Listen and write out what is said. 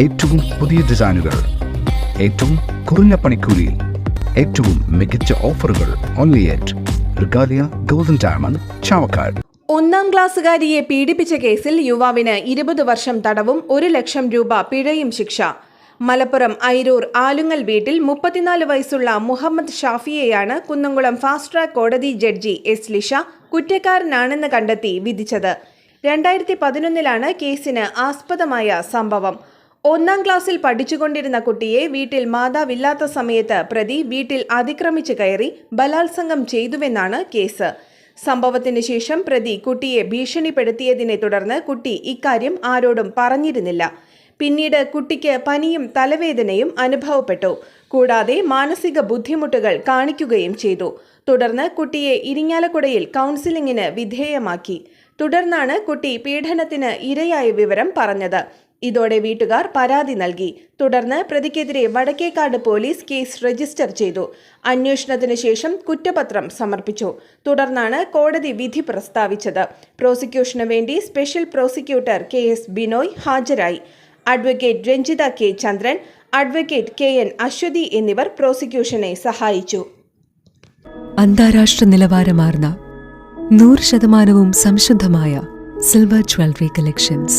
ഏറ്റവും പുതിയ ഡിസൈനുകൾ ഏറ്റവും കുറഞ്ഞ പണിക്കൂലിയിൽ ഏറ്റവും മികച്ച ഓഫറുകൾ only at Regalia Golden Diamond Chavakkad. ഒന്നാം ക്ലാസ്സുകാരിയെ പീഡിപ്പിച്ച കേസിൽ യുവാവിന് ഇരുപത് വർഷം തടവും ഒരു ലക്ഷം രൂപ പിഴയും ശിക്ഷ. മലപ്പുറം ഐരൂർ ആലുങ്ങൽ വീട്ടിൽ മുപ്പത്തിനാല് വയസ്സുള്ള മുഹമ്മദ് ഷാഫിയെയാണ് കുന്നംകുളം ഫാസ്റ്റ് ട്രാക്ക് കോടതി ജഡ്ജി എസ് ലിഷ കുറ്റക്കാരനാണെന്ന് കണ്ടെത്തി വിധിച്ചത്. രണ്ടായിരത്തി പതിനൊന്നിലാണ് കേസിന് ആസ്പദമായ സംഭവം. ഒന്നാം ക്ലാസ്സിൽ പഠിച്ചുകൊണ്ടിരുന്ന കുട്ടിയെ വീട്ടിൽ മാതാവില്ലാത്ത സമയത്ത് പ്രതി വീട്ടിൽ അതിക്രമിച്ചു കയറി ബലാത്സംഗം ചെയ്തുവെന്നാണ് കേസ്. സംഭവത്തിന് ശേഷം പ്രതി കുട്ടിയെ ഭീഷണിപ്പെടുത്തിയതിനെ തുടർന്ന് കുട്ടി ഇക്കാര്യം ആരോടും പറഞ്ഞിരുന്നില്ല. പിന്നീട് കുട്ടിക്ക് പനിയും തലവേദനയും അനുഭവപ്പെട്ടു. കൂടാതെ മാനസിക ബുദ്ധിമുട്ടുകൾ കാണിക്കുകയും ചെയ്തു. തുടർന്ന് കുട്ടിയെ ഇരിങ്ങാലക്കുടയിൽ കൗൺസിലിംഗിന് വിധേയമാക്കി. തുടർന്നാണ് കുട്ടി പീഡനത്തിന് ഇരയായ വിവരം പറഞ്ഞത്. ഇതോടെ വീട്ടുകാർ പരാതി നൽകി. തുടർന്ന് പ്രതിക്കെതിരെ വടക്കേക്കാട് പോലീസ് കേസ് രജിസ്റ്റർ ചെയ്തു. അന്വേഷണത്തിന് ശേഷം കുറ്റപത്രം സമർപ്പിച്ചു. തുടർന്നാണ് കോടതി വിധി പ്രസ്താവിച്ചത്. പ്രോസിക്യൂഷന് വേണ്ടി special prosecutor K S Binoy ഹാജരായി. Advocate Ranjitha K Chandran advocate K N Aswathy എന്നിവർ പ്രോസിക്യൂഷനെ സഹായിച്ചു. അന്താരാഷ്ട്ര നിലവാരമാർന്ന നൂറ് ശതമാനവും സംശുദ്ധമായ silver jewellery collections.